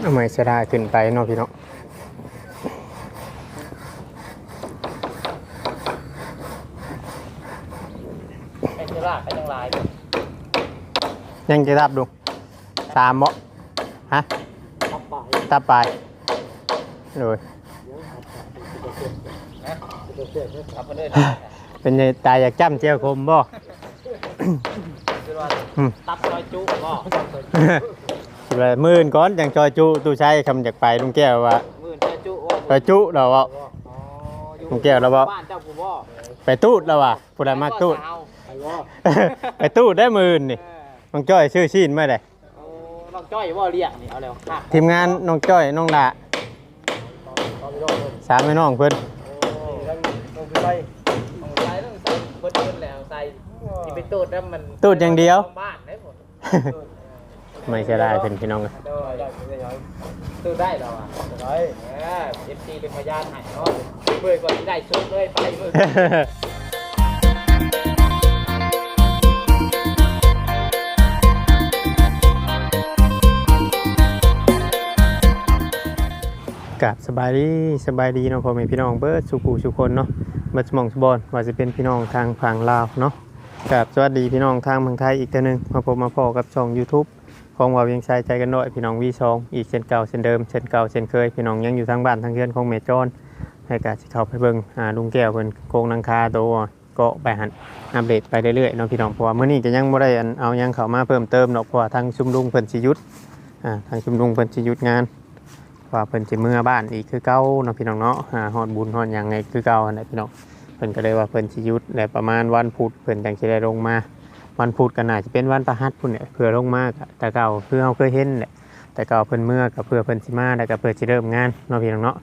เอาไม้สะดาขึ้นไปเนาะพี่เนาะไอ้เจ้าลากไอ้จังลายยังจะรับดูสามบ่ฮะทับปลายตับปลายเลยทับมาเลยเป็นไงตายอยากจ้ำเจียวคมบ่คือว่าอืมตับซอยจุบ่ สิว่ามื่นก้อนจังจอยจุตู้ใช้คำจากไปลุงแก้วว่ามื่นซอยจุว่าไปจุเราว่าอ๋ออยู่ลุงแก้วแล้วบ่ บ้านเจ้าผู้บ่ไปตูดเราว่าผู้ใดมากตูดไปบ่ไปตูดได้หมื่นนี่เออน้องจ้อยชื่อชีนเมื่อใดโอ้น้องจ้อยบ่เรียกนี่เอาแล้วค่ะทีมงานน้องจ้อยน้องดาสามแม่น้องเพิ่นโอ้ต้องใส่ต้องใส่ต้องใส่เบิดเบิดแล้วใส่ที่ไปตูดแล้วมันตูดอย่างเดียว บ้านได้หมด ไม่ใช่ได้เป็นพี่น้องเลยได้ตูดได้เหรอวะได้เออเอฟซีเป็นพยานให้เนาะเพื่อก่อนที่ได้ชุดเลยไปเมื่อกับสบายดีสบายดีเนาะพ่อแม่พี่น้องเบิร์ดสุขุสุคนเนาะมาสมองสบอนว่าจะเป็นพี่น้องทางฝั่งลาวเนาะกับสวัสดีพี่น้องทางเมืองไทยอีกตัวหนึ่งมาพบมาพอกับช่อง YouTube ของว่าเวียงชายใจกันหน่อยพี่น้องวีซองอีกเช่นเก่าเช่นเดิมเช่นเก่าเช่นเคยพี่น้องยังอยู่ทางบ้านทางเรือนของเมจอนให้กาสิเข้าไปเบิ่งอ่าลุงแก้วเพิ่นโกงนังคาโตวก็ไปหันอัปเดตไปเรื่อยๆเนาะพี่น้องเพราะว่ามื้อนี้ก็ยังบ่ได้อันเอายังเข้ามาเพิ่มเติมเนาะเพราะว่าทางชุมนุมเพิ่นสิหยุดอ่าทางชุมนุมเพิ่นสิหยุดงานว่าเพิ่นสิเมื่อบ้านอีกคือเก่าเนาะพี่น้องเนาะหาฮอดบุญฮอดหยังไงคือเก่าหั่นแหละพี่น้องเพิ่นก็เลยว่าเพิ่นสิหยุดและประมาณวันพุธเพิ่นจังสิได้ลงมา วันพุธก็น่าจะเป็นวันพฤหัสพุ่นเนี่ยเพื่อลงมากแต่เก่าคือเฮาเคยเห็นแหละแต่เก่าเพิ่นเมื่อก็เพื่อเพิ่นสิมาแล้วก็เพื่อสิเริ่มงานเนาะพี่น้องเนาะ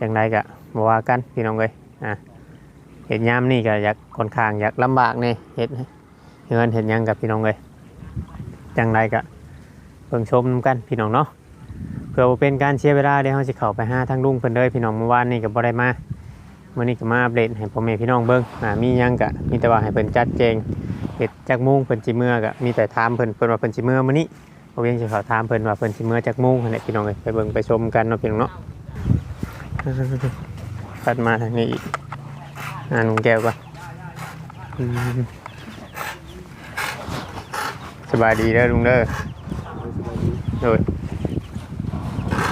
จังไดก็บ่ว่ากันพี่น้องเอ้ยอะเฮ็ดยามนี่ก็อยากค่อนข้างอยากลำบากนี่เฮ็ดเฮือนเฮ็ดยังกับพี่น้องเอ้ยจังไดก็เบิ่งชมกันพี่น้องเนาะเพื่อเป็นการเสียเวลาเดี๋ยวเราจะเข้าไปหาทางลุงเพิ่นเด้อพี่น้องเมื่อวานนี่ก็บ่ได้มาเมื้อนี้ก็มาอัปเดตให้พ่อแม่พี่น้องเบิ่งอ่ามียังก็มีแต่ว่าให้เพิ่นจัดแจง เฮ็ดจักมุงเพิ่นสิเมื่อก็มีแต่ถามเพิ่นเพิ่นว่าเพิ่นสิเมื่อมื้อนี้บ่เวียงสิเข้าถามเพิ่นว่าเพิ่นสิเมื่อจักมุงนั่นแหละพี่น้องเอ้ยไปเบิ่งไปชมกันเนาะพี่น้องเนาะถัดมาทางนี้อีกอ่าลุงแก้วก่อนอืมสบายดีเด้อลุงเด้อโดย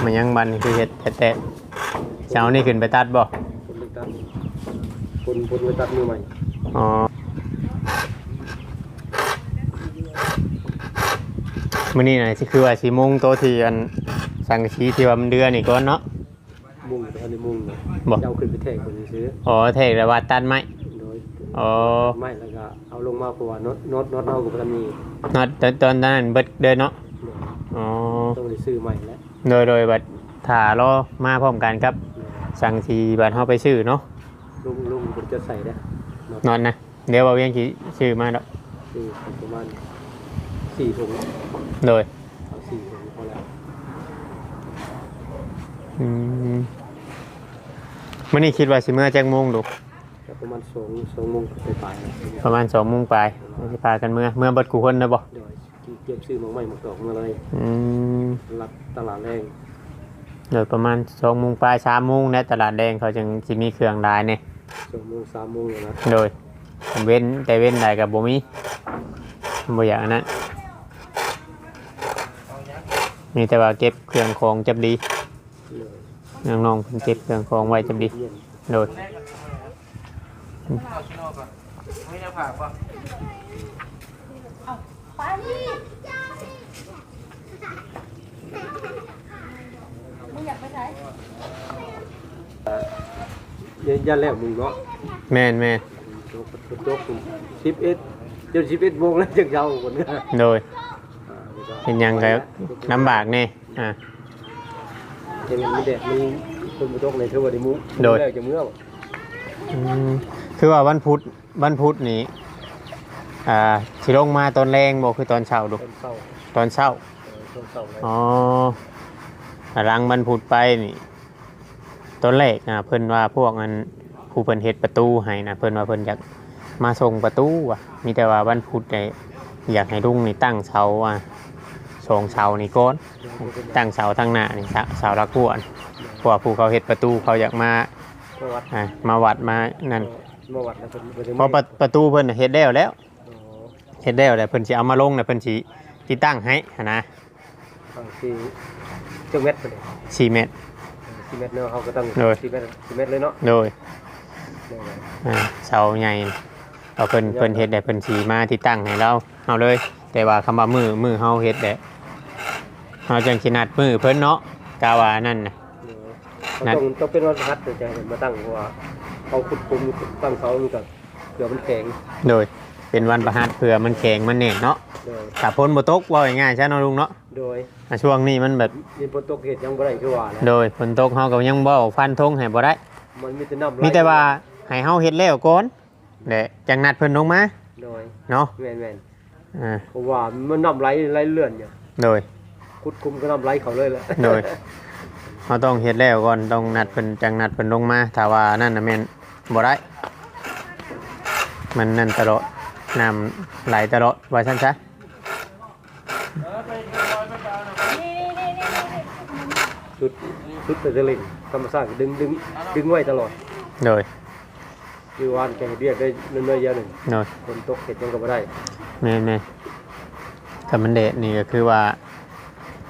มันยังบันคือเห็ดแต่แต่เช้านี่ขึ้นไปตัดบ่คนไปตัดคนคนไปตัดมือใหม่อ๋อ มื้อนี้น่ะสิคือว่าสิมุงโตะที่อันสังกะสีที่ว่ามันเดือนี่ก่อนเนาะ มุ่งไปทันในมุ่งนะบ่จะเอาขึ้นไปแทงคนซื้ออ๋อเทกแล้วว่าตัดไม้โดยอ๋อไม่แล้วก็เอาลงมาเพราะว่าน็อตน็อตน็อตเอากับพันมีนัดตอนตอนนั้นเบิดเดินเนาะอ๋อต้องได้ซื้อใหม่แล้วโดยโดยบัดถ้ารอมาพร้อมกันครับ สังสีบัดเฮาไปซื้อเนาะลุงลุงคนจะใส่ได้น็อตนอนนะเดี๋ยวว่าเวียงสิซื้อมาดอกซื้อประมาณสี่ถุง โดยเอาสี่ถุงพอแล้วอืมมื่อนี้คิดว่าสิเมื่อแจ้งโมงดูแต่ประมาณสองสองโมงไปปลายๆประมาณสองโมงปลายสิพากันเมื่อเมื่อเบัดกูคนนะบ่เดี๋ยวเก็บซื้อมาใหม่มาตอกมาเลยอืมรับตลาดแรงเดี๋ยวประมาณสองโมงปลายสามโมงในตลาดแดงเขาจึงสิมีเครื่องรายเนี่ยสองโมงสามโมงเลยนะโดยเว้นแต่เว้นได้กับบ่มีบ่อยากอันนั้น มีแต่ว่าเก็บเครื่องของจับดีเลยน้องๆเพิ่นเก็บเครื่องของไว้จับดีเย็นโดยเอาชิโน่ก่อนไม่ได้ผ่าป่ะมึงอยากไปไหนเย็นยันแล้วมึงเนาะแม่นแม่นโจ๊กโจ๊กสิบเอ็ดจนสิบเอ็ดโมงแล้วจังเช้าคนก็โดย เป็นหยังก็ลำบากแน่อ่ายังมีแดดมีคนมาตกในเทวดิมุโดย แล้วจะเมื่ออืมคือว่าวันพุธวันพุธนี้อ่าสิลงมาตอนแรงบอกคือตอนเช้าดูต้นเศร้าตอนเช้าต้นเศร้าเลยอ๋อหลังวันพุธไปนี่ตอนแรกนะเพิ่นว่าพวกนั้นผู้เพิ่นเฮ็ดประตูให้นะเพิ่นว่าเพิ่นอยากมาส่งประตูว่ะมีแต่ว่าวันพุธเนี่ยอยากให้ลุงนี่ตั้งเสาอะ สองเสานี่ก้อนตั้งเสาทางหน้านี่เสาเสาละกวนเพราะว่าผู้เขาเฮ็ดประตูเขาอยากมาประวัติอ่ามาวัดมานั่นประวัติแล้วเพิ่นบ่ได้เพราะประประตูเพิ่นน่ะเฮ็ดแล้วแล้วอ๋อเฮ็ดแล้วแต่เพิ่นสิเอามาลงน่ะเพิ่นสิติดตั้งให้หั้นนะบางทีจังเม็ดไปเลย4เมตรสี่เม็ดเนาะเขาก็ต้องโดยสี่เม็ดสี่เม็ดเลยเนาะโดยโดยอ่าเสาใหญ่เอาเพิ่นเพิ่นเฮ็ดได้เพิ่นสิมาติดตั้งให้เราเอาเลย แต่ว่าคำว่ามือมือเฮาเฮ็ดได้ เฮาจังสินัดมือเพิ่นเนาะกาว่านั่นน่ะเขาต้องต้องเป็นวันพัดเดี๋ยวจะเห็นมาตั้งเพราะว่าเขาขุดคุมตั้งเสาอยู่กับเกือบมันแข็งโดยเป็นวันประหัสเผื่อมันแข็งมันแน่นเนาะโดยถ้าพ้นบ่ตกว่าง่ายๆใช่เนาะลุงเนาะโดยอะช่วงนี้มันแบบยินฝนตกเห็ดยังบ่ได้คือว่าแหละโดยฝนตกเฮาก็ยังบ่ฟันธงให้บ่ได้ มันมีแต่น้ำไหลมีแต่ว่าให้เฮาเฮ็ดแล้วก่อนแหละจังนัดเพิ่นลงมาโดยเนาะแม่นแม่นอ่าเพราะว่ามันน้ำไหลไหลเลื่อนอยู่โดย ขุดคุมก็น้ำไหลเขาเลยแหละโดยเฮาต้องเฮ็ดแล้วก่อนต้องนัดเพิ่นจังนัดเพิ่นลงมาถ้าว่านั่นน่ะแม่นบ่ได้มันนั่นตลอดน้ำไหลตลอดว่าซั่นซะชุดชุดเป็นสลิงธรรมชาติดึงดึงดึงไว้ตลอดโดยคือวานแกเรียกได้เนื่อยๆเยอะหนึ่งโดยฝนตกเห็ดยังก็บ่ได้แม่แม่คำมันเดะนี่ก็คือว่า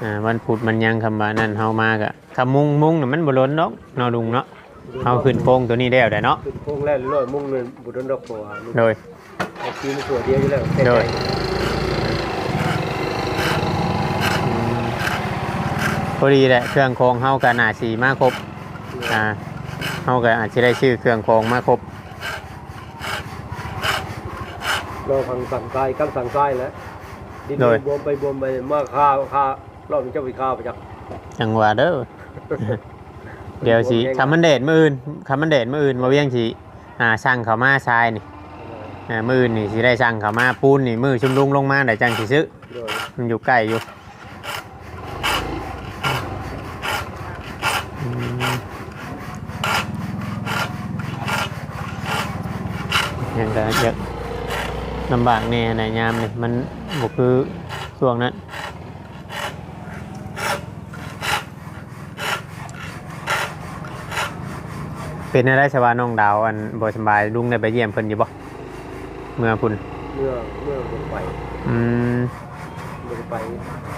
อ่าวันพุธมันยังคำว่านั่นเฮามากอะคำมุงมุงน่ะมันบ่ล้นเนาะเนาะลุงเนาะเฮาขึ้นโป่งตัวนี้แล้วได้เนาะขึ้นโค้งแล้วร้อยมุ่งเงินบุดนดอกตัวมันโดยเอาทีมันตัวเดียวอยู่แล้วแต่โดใจยอืมพอดีแหละเครื่องโครงเฮาก็น่าสิมาครบอ่าเฮาก็อาจสิได้ชื่อเครื่องโครงมาครบเราฟังสั่งกายกั้สั่งกายแล้วดินโดยบวมไปบวมไปมาคาคา รอบนี้เจ้าไปคาไปจักจังหวะเด้อ เดี๋ยวสิคำมันเดชมื้ออื่นคำมันเดชมื้ออื่นมาเวียงสิอ่าช่างเขามาทรายนี่อ่ามือนี่สิได้สั่งเขามาปูนนี่มือชุมลุงลงมาได้จังสิซื้อโดยมันอยู่ใกล้อยู่อืมยังก็เยอะลำบากแน่ในยามนี่มันบุคือช่วงนั้น เป็นอะไรสวาน้องดาวอันบ่สำบายลุงได้ไปเยี่ยมเพิ่นอยู่บ่เมื่อพุ่นเมื่อเมื่อลงไปอืมลงไป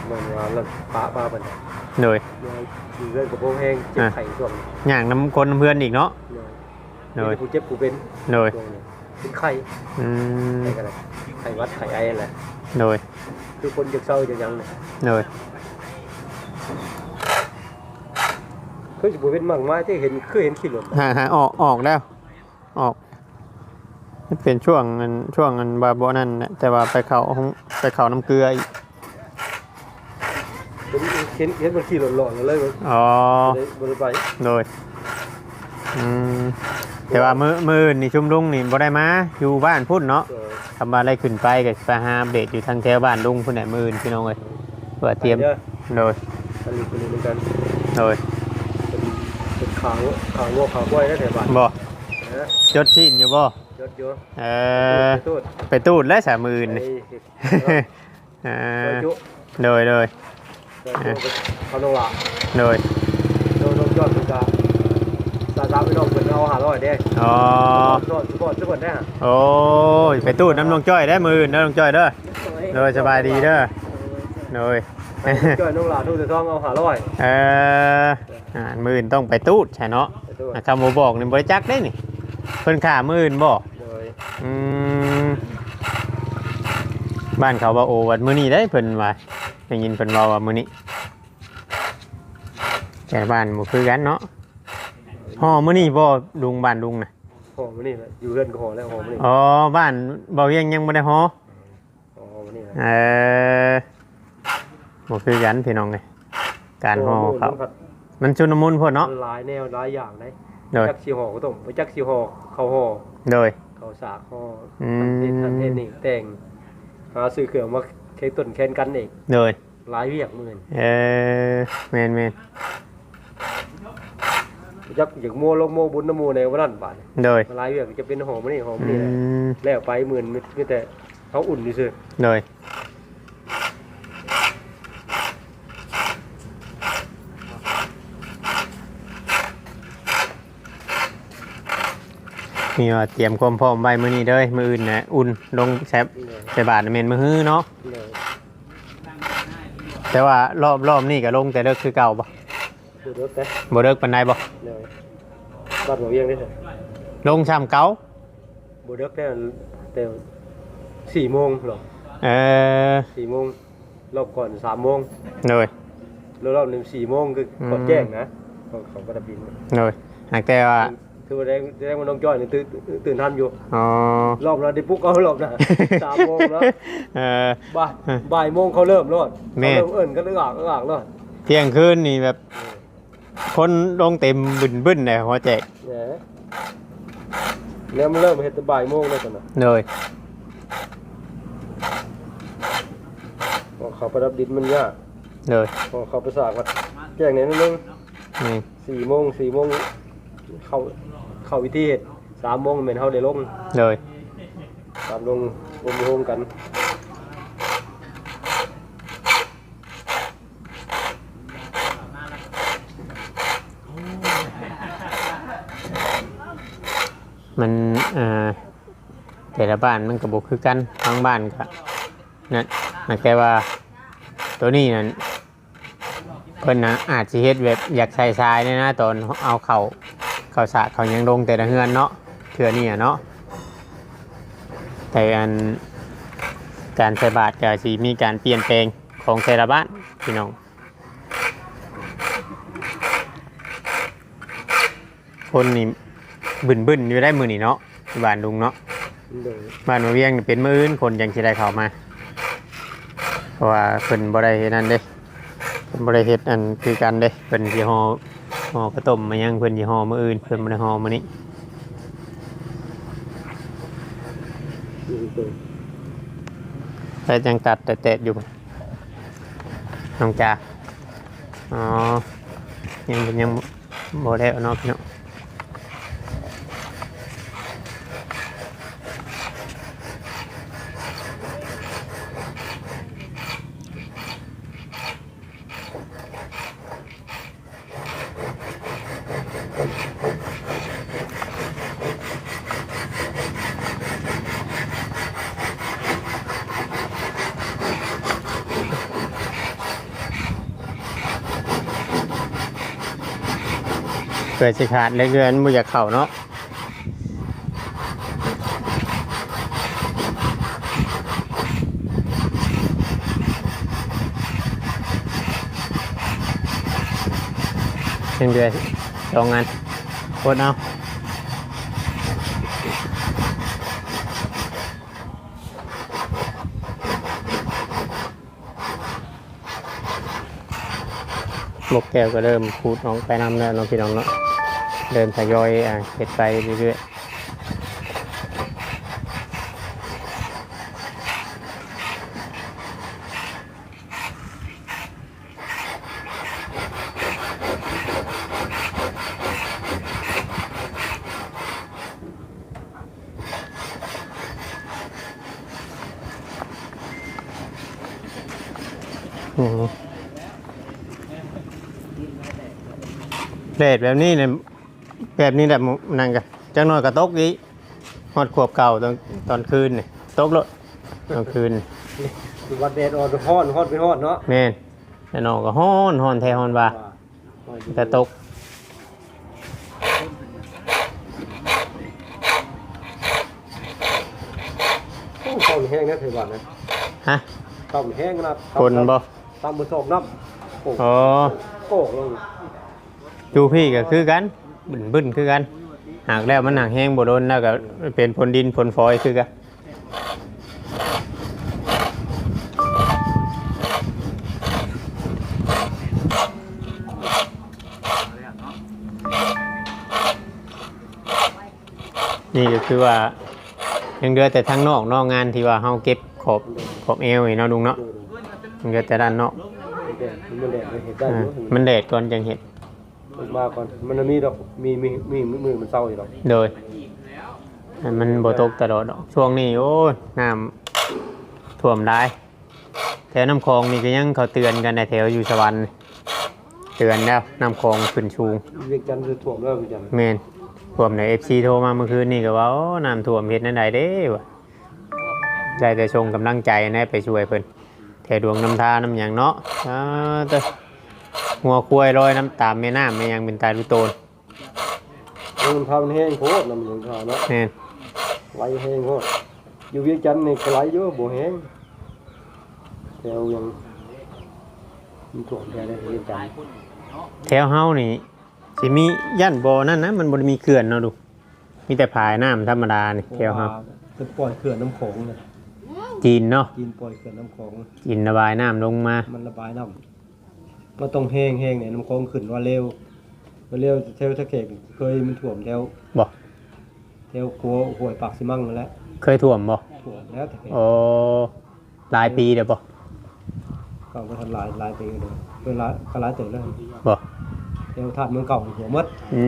เมื่อวานเราปะปะไปเนี่ยโดยเมื่อมีเรื่องกับพวกแห้งเจ็บอะไข่ช่วงนี้อย่างน้ำคนน้ำเพื่อนอีกเนาะโดยโดยมีแต่ผู้เจ็บผู้เป็นโดยช่วงนี้เป็นไข้อืมไข้กันเลยไข้หวัดไข้ไออะไรโดยคือคนจะเศร้าจะยังเนี่ยโดย คือจะผู้เป็นมากมายที่เห็นคือเห็นขี้หลุดหาหาออกออกแล้ว ออกเป็นช่วงเงินช่วงเงินบาโบนั่นแหละแต่ว่าไปเขาห้องไปเขาน้ำเกลืออีกเห็นเห็นเห็นมันขี้หลุดหลอนเลยมันอ๋อเลยบริไปโดยอืมแต่ว่ามือมือนี่ชุมลุงนี่บ่ได้มาอยู่บ้านพุ่นเนาะโดยทำมาได้ขึ้นไปกับไปหาอัปเดตอยู่ทางแถวบ้านลุงพุ่นไหนมืออื่นพี่น้องเลยเพื่อเตรียมดี๋วโดยอันนี้คนนี้เหมือนกันโดยเป็นเป็น ขาวขาวงอขาวก้อยนะแถวบ้านบ่นะจดชิ้นอยู่บ่ยศเยอะเออตูดไปตูดและสามมือไอ้นี่เอเออจุโดยโดยเขาโนละโดยโดนยอดสุดาตาตาไปน้องเป็นเอาหาร้อยได้อ๋อรอดทุกคนทุกคนได้ฮะโอ้ยไปตูดน้ำลงจ้อยได้มือน้ำลงจ้อยเด้อโดยสบายดีเด้อโดย ช่วยน้องหลานดูแต่ท้องเอาหาร้อยเอออ่ามืออื่นต้องไปตูดใช่เนาะไปด้วยอะคำโมบอกนี่บริจักได้นี่เพิ่นข่ามืออื่นบอกโดยอืมบ้านเขาว่าโอวันมื้อนี้ได้เพิ่นว่าได้ยินเพิ่นว่าว่ามื้อนี้แต่บ้านบ่คือกันเนาะห่อมื้อนี้บ่ลุงบ้านลุงน่ะหอมนี่แหละอยู่เรือนก็หอมแล้วหอมนี่อ๋อบ้านบ่เวียงยังบ่ได้ห่อหอมนี่แหละเออ บ่คือกันพี่น้องเลยการห่อเขามันชุนมุนพุ่นเนาะหลายแนวหลายอย่างเลยโดยจักสีห่อก็ต้องไปจักสีห่อเขาห่อโดยเขาสากห่ออืมทำเทศทำเทศนี่แต่งหาซื้อเครื่องมาเค้กต้นแคนกันเองโดยหลายเวียกหมื่นเออแม่นแม่นจักอย่างมัวลงโมบุญน้ำมูในวันนั้นบาทโดยหลายเวียกจะเป็นหอมนี่หอมอืนี่แหละมแล้วไปหมื่นมีแต่เขาอุ่นนี่ซื้อโดย มีว่าเตรียมความพร้อมไว้มื้อนี้เด้อมื้ออื่นน่ะอุ่นลงแซบใส่บาตรน่ะแม่นมื้อฮื้อเนาะเลยแต่ว่ารอบรอบนี้ก็ลงแต่เลิกคือเก่าบ่ดูรถนะบ่เลิกปานใดบ่เลยบ้านหัวเวียงได้เถอะลงช้ำเก่าบูเด็กได้แต่สี่โมงหรอเออสี่โมงรอบก่อนสามโมงเลย แล้วรอบหนึ่งสี่โมงคือก่อนอืมแจ้งนะของของกระบินเลยหากแต่ว่า คือวันแรกแรกมันน้องจ้อยนี่ตื่นตื่นทันอยู่อ๋อรอบเราได้ปุ๊กเอารอบน่ะสามโมงแล้วเออบ่ายบ่ายโมงเขาเริ่มรอดแม่เขาเริ่มเอิ้นก็เลือกเลือกรอดเที่ยงคืนนี่แบบ คนลงเต็มบึนๆเลยหัวแจกเนี่ยแล้วมันเริ่มเฮ็ดแต่บ่ายโมงแล้วตอนน่ะเลยพอเขาประดับดินมันยากเลยพอเขาไปสร้ากวัดแจ้งไหนนิดนึงนี่สี่โมงสี่โมงเข้า เข้าวิธีเฮ็ดสามโมงเหม็นเฮาได้ลงเลย ตามลงรวมโฮมกันมันเอ่อแต่ละบ้านมันก็บกคือกันบางบ้านก็นั่นหากแต่ว่าตัวนี้นั่นเพิ่นนะอาจสิเฮ็ดแบบอยากใส่ทรายเนี่ยนะตอนเอาเข่าเข่าสระเขายังลงแต่ละเฮือนเนาะเทื่อนี่เนาะแต่อันการใส่บาตรก็สิมีการเปลี่ยนแปลงของแต่ละบ้านพี่น้องคนนี่บึนบึนอยู่ได้มือนี่เนาะบ้านลุงเนาะบ้านมาเวียงเป็นมืออื่นคนยังสิได้เข้ามา เพราะว่าเพิ่นบ่ได้เฮ็ดนั่นเด้เพิ่นบ่ได้เฮ็ดอันคือกันเด้เพิ่นสิห่อ ห่อกระต้มมายังเพิ่นสิห่อมื้ออื่นเพิ่นบ่ได้ห่อมื้อนี้แต่ยังตัดแต่เตะอยู่น้องจ๋าอ๋อยังยังบ่ได้เอาเนาะพี่น้อง เกิดสิขาดเล็กเดือนบ่อยากเข้าเนาะเป็นเดือนสองงานโคตรเอาบกแก้วก็เริ่มพูดน้องไปนำแล้วเน้องพี่น้องเนาะ เดินทยอยอะเก็บไปเรื่อยๆอืมเลดแบบนี้เนี่ย แบบนี้แบบนั่นกันจังหน่อยก็ตกอีกฮอดขวบเก่าตอนตอนคืนเนี่ยตกแล้วตอนคืนวัดแดดอ่อนฮ้อนฮ้อนไปฮ้อนเนาะแม่นแต่นอกก็ฮ้อนฮ้อนแท้ฮ้อนว่าแต่ตกโอ้ข้าวมันแห้งนะเทวันนะฮะข้าวมันแห้งนะคนบ่ตามมือสองน้ำโอ้อ๋อโก้ลงจูพี่ก็คือกัน บึ้นบึ้นคือกัน หากแล้วมันหนักแห้งบ่โดนแล้วก็เป็นผลดินผลฟอยคือกันนี่ก็คือว่ายังเหลือแต่ทางนอกนอกงานที่ว่าเฮาเก็บขอบขอบเอวนี่เนาะลุงเนาะยังเหลือแต่ด้านนอกแดดมันแดดมันเห็นได้อ่าอยู่มันแดดก่อนจังเห็ด มันมาก่อนมันมีดอกมีมีมีมือมันเศร้าอยู่ดอกโดยให้มันบ่ตกตลอดดอกช่วงนี้โอ้ยน้ำท่วมได้แถวน้ำคลองนี่ก็ยังเขาเตือนกันในแถวอยู่สวรรค์เตือนแล้วน้ำคลองขึ้นชูงเวียงจันทร์คือถ่วมแล้วเวียงจันทร์เมนท่วมใน FC โทรมาเมื่อคืนนี่ก็ว่าโอ้น้ำท่วมเฮ็ดนั่นใดเด้วะได้แต่ส่งกำลังใจนะไปช่วยเพิ่นแถวดวงน้ำทาน้ำหยังเนาะอ่าเต้ อหัวควายลอยน้ำตามแม่น้ำแม่ยังเป็นตายรู้โตนมันทำแห้งโคตรน้ำหลวงทาเนาะแม่นไหลแห้งโคตรอยู่เวียงจันทน์นี่ก็ไหลเยอะบ่แห้งแถวยังมีถ่วงแถวได้เวียงจันทน์แถวเฮานี่สิมีย่านบ่อนั่นนะมันบ่ได้มีเขื่อนเนาะดูมีแต่ผายน้ำธรรมดานี่แถวเฮาเป็นปล่อยเขื่อนน้ำโขงเลยจีนเนาะกินปล่อยเขื่อนน้ำโขงจีนระบายน้ำลงมา มันระบายน้ำ มันต้องแห้งแห้งเนี่ยน้ำโขงขึ้นว่าเร็วว่าเร็วแถวทะเกกเคยมันถ่วมแถวบ่แถวครัวห้วยปากสิมั่งนั่นแหล้วเคยท่วมบ่ถ่วมแล้วทะเกกโอ้หลายปีเด้อบ่ก็ไปทำลายลายไปเลยเป็นลายก็ลายเติมแล้วบ่แถวถาดเมืองเก่าหัวมดอื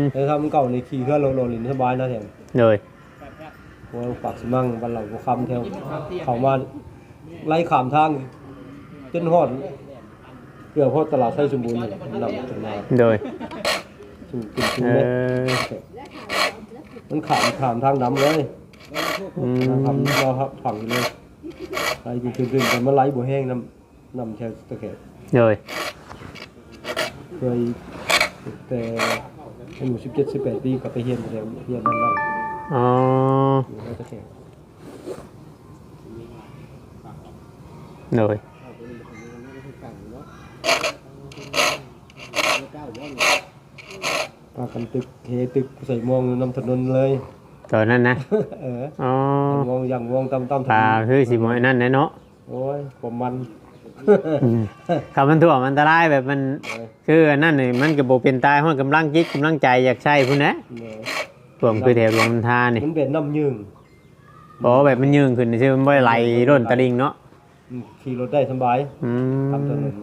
มแถวถาดเมืองเก่าในขี่เครื่องโลโลลินสบายนะแถวเลยหัวปากสิมั่งบ้านเราก็คำแถวเขามาไล่ขามทางจนฮอด เกือบฮอดตลาดไส้สมบูรณ์นี่นำถึงมาโดยถึงถึงถึงเอเม็ดอมันขามขามทางดำเลยอืทางมทำรอครับฝังอยู่เลยไล่จริงๆแต่มันไล่บัวแห้งน้ำน้ำแช่ตะแกรงเลยเคยแต่อายุสิบเจ็ดสิบแปดปีก็ไปเฮียนแต่เฮียนนั่นนั่นอ๋ออยู่ในตะแกรงเลย พากันตึกเทตึกใส่มองน้ำถนนเลยตัวนั้นนะ เอออ๋อมองอย่างมองตามตามถปนลานคือสิบ่อยนั่นแหละเนาะโอ้ยผมมัน อืมคำมันถ่วมอันตรายแบบมันคืออันนั่นนี่มันก็บ่เป็นตายเพราะกำลังจิตกำลังใจอยากใช้พุ่นนะเออถ่วมคือแถวลมทานนี่มันเป็นน้ำยืงบ่แบบมันยืงขึ้นซื่อมันบ่ได้ไหลร่นตะลิงเนาะอืมขี่รถได้สบายอืทำถนมน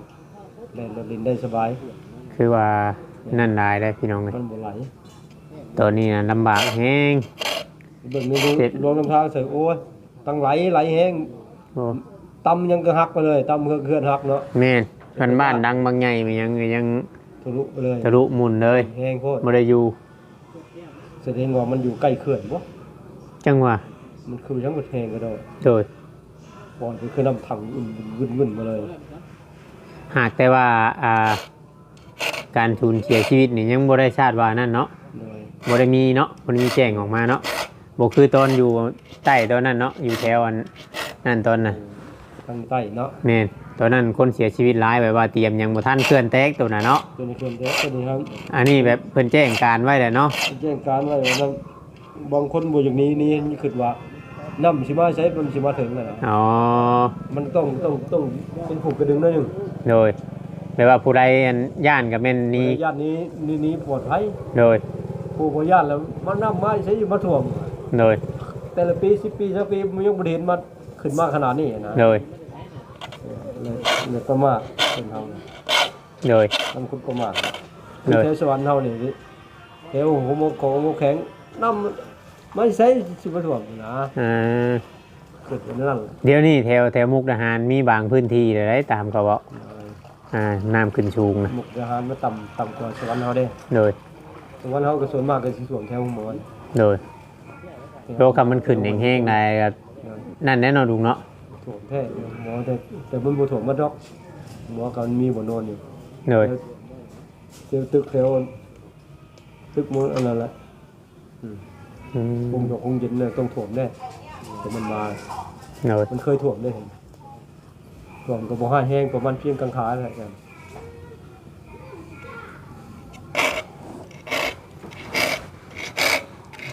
เล่นรถลินได้สบาย คือว่านั่นได้ได้พี่น้องเลยมันบ่ไหลตัวนี้นะลำบากแฮง เบิ่งนี่ดูเสร็จลงน้ำทางใส่โอ้ยตั้งไหลไหลแห้งโอ้ตำยังก็หักไปเลยตำเครื่องเคลื่อนหักเนาะแม่นเพิ่นบ้านดังบางใหญ่มันยังยังทะลุไปเลยทะลุหมุนเลยแห้งโคตรบ่ได้อยู่แสดงว่ามันอยู่ใกล้เขื่อนบ่จังหวะมันคือทั้งหมดแห้งก็ได้โดยปล่อยไปคือน้ำถังอุ่นวุ่นวุ่นมาเลย หากแต่ว่าอ่า การสูญเสียชีวิตนี่ยังบ่ได้ชาติว่านั่นเนาะเลยบ่ได้มีเนาะบ่ได้มีแจ้งออกมาเนาะบ่คือตอนอยู่ใต้ตอนนั้นเนาะอยู่แถวอันนั่นตอนน่ะทางใต้เนาะแม่นตอนนั้นคนเสียชีวิตหลายแบบว่าเตรียมยังบ่ทันเคลื่อนแตกตัวน่ะเนาะจนเคลื่อนแท้ก็ดีครับอันนี้แบบเพิ่นแจ้งการไว้แหละเนาะแจ้งการไว้ว่านั้นบางคนบ่อย่างนี้นี่คิดว่าน้ำสิมาใช้มันสิมาถึงน่ะอ๋อมันต้องต้องต้องเป็นผูกกระดึงหนิดนึงโดย แปลว่าผู้ใดอันย่านก็แม่นนี้ ญาตินี้นี่นี้ปลอดภัยโดย ผู้บ่ญาติแล้วมันน้ำมาใช้อยู่มาถ่วงโดย แต่ละปี10ปี20ปีมันยังบ่ได้เห็นมาขึ้นมาขนาดนี้นะโดย เลยเลยประมาทเป็นเฮานะโดยทำคุณประมาทนะเลยเทวสวรรค์เฮานี่ดิเทวหัวโมกของหัวโมกแข็งน้ำไม่ใช่สิบ่ถ่วงนะอ่าขึ้นไปนั่นแหละเดี๋ยวนี้แถวแถวมุกดาหารมีบางพื้นที่เลยได้ตามเขาบอก อ่าน้ำขึ้นชูงนะมุกดาหารมาต่ำต่ำกว่าสวรรค์เฮาเด้โดยสวรรค์เฮาก็ส่วนมากก็สิถ่วงแถวหมอนโดยโลกคำมันขึ้นแห้งๆได้ก็นั่นแน่นอนลุงเนาะถ่วงแท้หมอแต่แต่มันบ่ถ่วงมาดอกหมอก็มันมีบ่นอนอยู่โดยเจอตึกแถวตึกหมอันนั้นแหละอืมคงจะคงเย็นเนี่ยต้องถ่วงแน่แต่มันมาโดยมันเคยถ่วงได้เห็น ถ่วงก็บ่ห้าแห้งประมาณเพียงกลางขาแหละกัน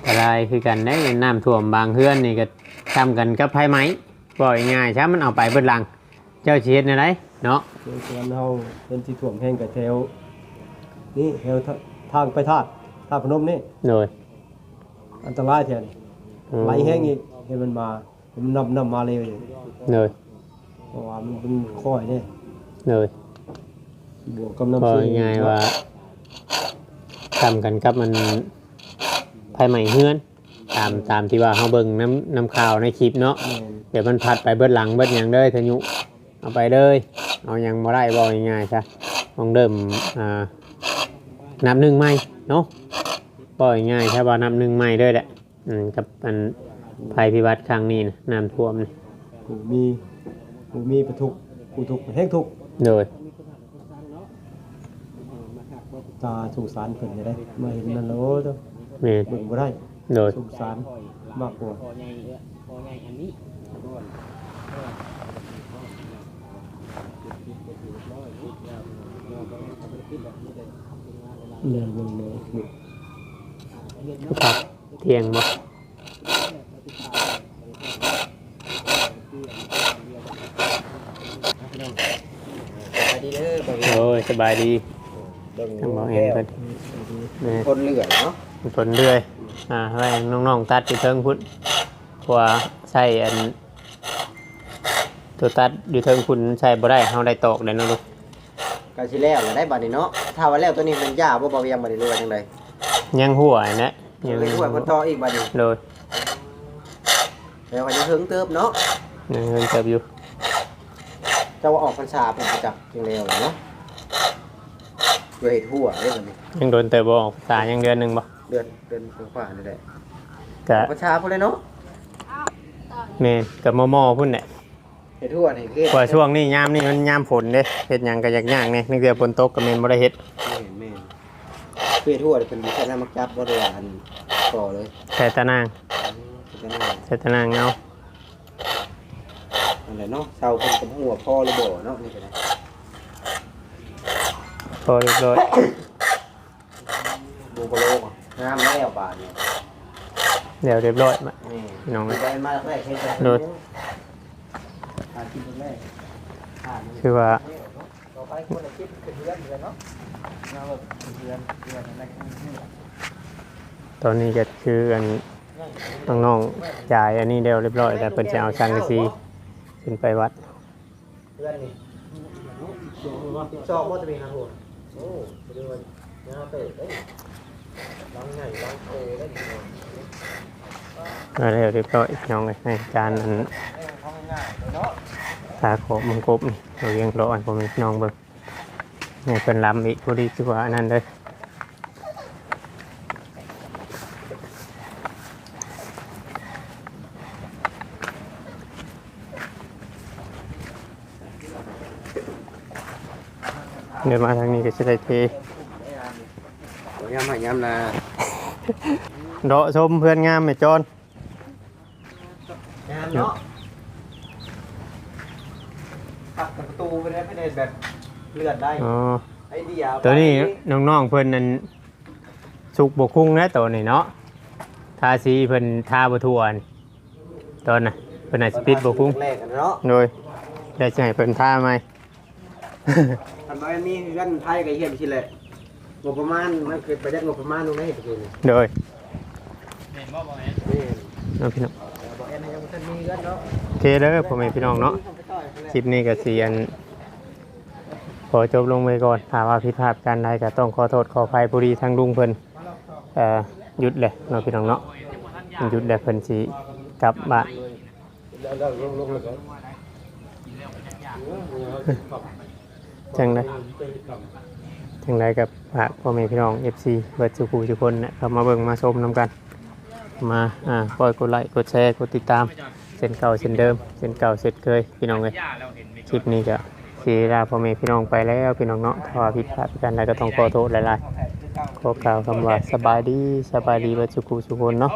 อะไรคือกันได้น้ำท่วมบางเฮือนนี่ก็ทำกันกับไผไหมบ่อยง่ายใช่มันเอาไปเบิดหลัง เจ้าเชียดในไรเนาะเจอสวนเฮาเป็นที่ถ่วงแห้งกับแถวนี่แถวทางไปธาตุธาพนมนี่โดยอันตรายแทนไหลแห้งอีกเห็นมันมามันนำนำมาเร็วอยู่โดย ราะว่ามันเป็นข้อยเนี่ยโดยบวกกับน้ำก็ซีง่ายว่าทำกันกับมันภายใหม่เฮือน ตามตามที่ว่าเขาเบิ่งน้ำน้ำข่าวในคลิปเนาะแม่นเดี๋ยวมันพัดไปเบิดหลังเบิดอย่างเด้อทะยุเอาไปเลยเอายังบ่ได้บ่ง่ายๆซะต้องเริ่มอ่านับหนึ่งใหม่เนาะปล่อยง่ายแค่ว่าน้ำหนึ่งไม่ด้วยแหละอืมกับอันภัยพิบัติครั้งนี้นะน้ำท่วมนี่กูมี กูมีประทุกข์กูทุกข์แห้งทุกข์โดยตาสงสารเพิ่นจะได้มาเห็นนั่นแล้วโอ้เจ้าแม่นเบิ่งบ่ได้โดยสงสารมากกว่าพอใหญ่เอ้อพอใหญ่อันนี้เรื่องเบิ่งเลยครับเที่ยงบ่ ดีเด้อบ่โอ้ยสบายดีเบิ่งทั้งบ่เห็นเพิ่นแม่คนเหลือเนาะผลเรื่อยอ่าไว้น้องๆตัดอยู่เทิงพุ่นเพราะว่าใช้อันตัวตัดอยู่เทิงพุ่นใช้บ่ได้เฮาได้ตอกได้เนาะลูกก็สิแล้วแล้วได้บัดนี้เนาะถ้าว่าแล้วตัวนี้มันยาบ่บ่ยังบัดนี้รู้ว่าจังได๋ยังหัวนะยัยังงไปช่วยคนต่ออีกบัดนี้โดยแล้วก็จะถึงเติบเนาะยังเงินเก็บอยู่เจ้าว่าออกพรรษาเพิ่นจักจังแล้วเนาะด้วยเหตุหัวได้บัดนี้ยังโดนเติบบ่ออกภาษายังเดือนหนึงบ่เดือนเดือนกว่านี่แหละกะพรรษาพุ่นเลยเนาะแม่นกับมอมอพุ่นแหละเหตุหัวนี่คือกว่าช่วงนี้ยามนี่มันยามฝนเด้เฮ็ดหยังก็ยากๆนี่นึกเดียวฝนตกก็แม่นบ่ได้เฮ็ดแม่นแม่นคือเหตุหัวนี่เป็นแค่น้ำมักจับบ่ได้ว่าอันต่อเลยแต่ตะนางแค่นั้นแต่ตะนางเงานั่น แหละเนาะเซาเพิ่นกับหัวพ่อหรือบ่เนาะนี่ก็ได้พอเรียบร้อยดูกะโลกอะงามแล้วบาดนี้เดี๋ยวเรียบร้อยมา นี่น้องไปมาแรกๆเฮ็ดแบบโดดหากินแรกหานี่คือว่าต่อไปคนละคิดขึ้นเรือนเรือนเนาะเอาแบบเรือนเรือนอะไรกันนี่ตอนนี้ก็คืออันน้องๆจ่ายอันนี้เดียวเรียบร้อยแต่เพิ่นจะเอาชังกะซี ขึ้นไปวัดเพื่อนนี่ชอบว่าจะมีฮาโหดโอ้ไปดูมันยาเตะเอ้ยล้างใหญ่ล้างโตได้ดีเนาะก็เรียบเรียบร้อยน้องเลยในจานอันเขาง่ายๆเนาะตาโขบมังกบนี่เราเรียงรออันผมให้น้องเบิ่งเนี่ยเป็นลำอีกพอดีคือว่าอันนั้นเลย เดินมาทางนี้ก็จะได้เทยำหายำนาเดาะชมเพื่อนงามไหมจอนยำเนาะปักประตูไปได้ไม่ได้แบบเลือดได้อ๋อไอเดียตัวนี้น้องๆเพื่อนนั้นสุกบกคุ้งนะตัวนี้เนาะทาสีเพิ่นทาบทั่วนี่ตอนน่ะเพิ่นอาจสิปิดบกคุ้งแรกกันเนาะโดยได้จะให้เพิ่นทาไหม ทำไมมีเงินไทยกับเฮียไปชิเลยงบประมาณมันเคยไปได้งบประมาณตรงไหนเห็นตัวนี้โดยเห็นบ่บ่แม่นี่น้องพี่น้องบอกแอนยังไม่ทันมีเงินเนาะโอเคเด้อพ่อแม่พี่น้องเนาะคลิปนี้ก็เสียนขอจบลงไปก่อนถ้าว่าผิดพลาดการใดก็ต้องขอโทษขออภัยผู้ดีทางลุงเพิ่นเอ่อหยุดเลยเนาะพี่น้องเนาะหยุดแล้วเพิ่นสิกลับบ้านแล้วแล้วลงลงแล้วก็ จังไดจังไดกับพระพ่อแม่พี่น้อง FC เบิดสุขูทุกคนนะเขามาเบิ่งมาชมนํกัน มาอ่าคอยกดไลค์กดแชร์กดติดตามเส้นเก่าเส้นเดิมเส้นเก่าเส้นเคยพี่น้องเลยคลิปนี้ก็สีลาพ่อแม่พี่น้องไปแล้วพี่น้องเนาะถ้าผิดพลาดกันใดก็ต้องขอโทษหลายๆขอกล่าวคำว่าสบายดีสบายดีเบิดสุขูทุกคนเนาะ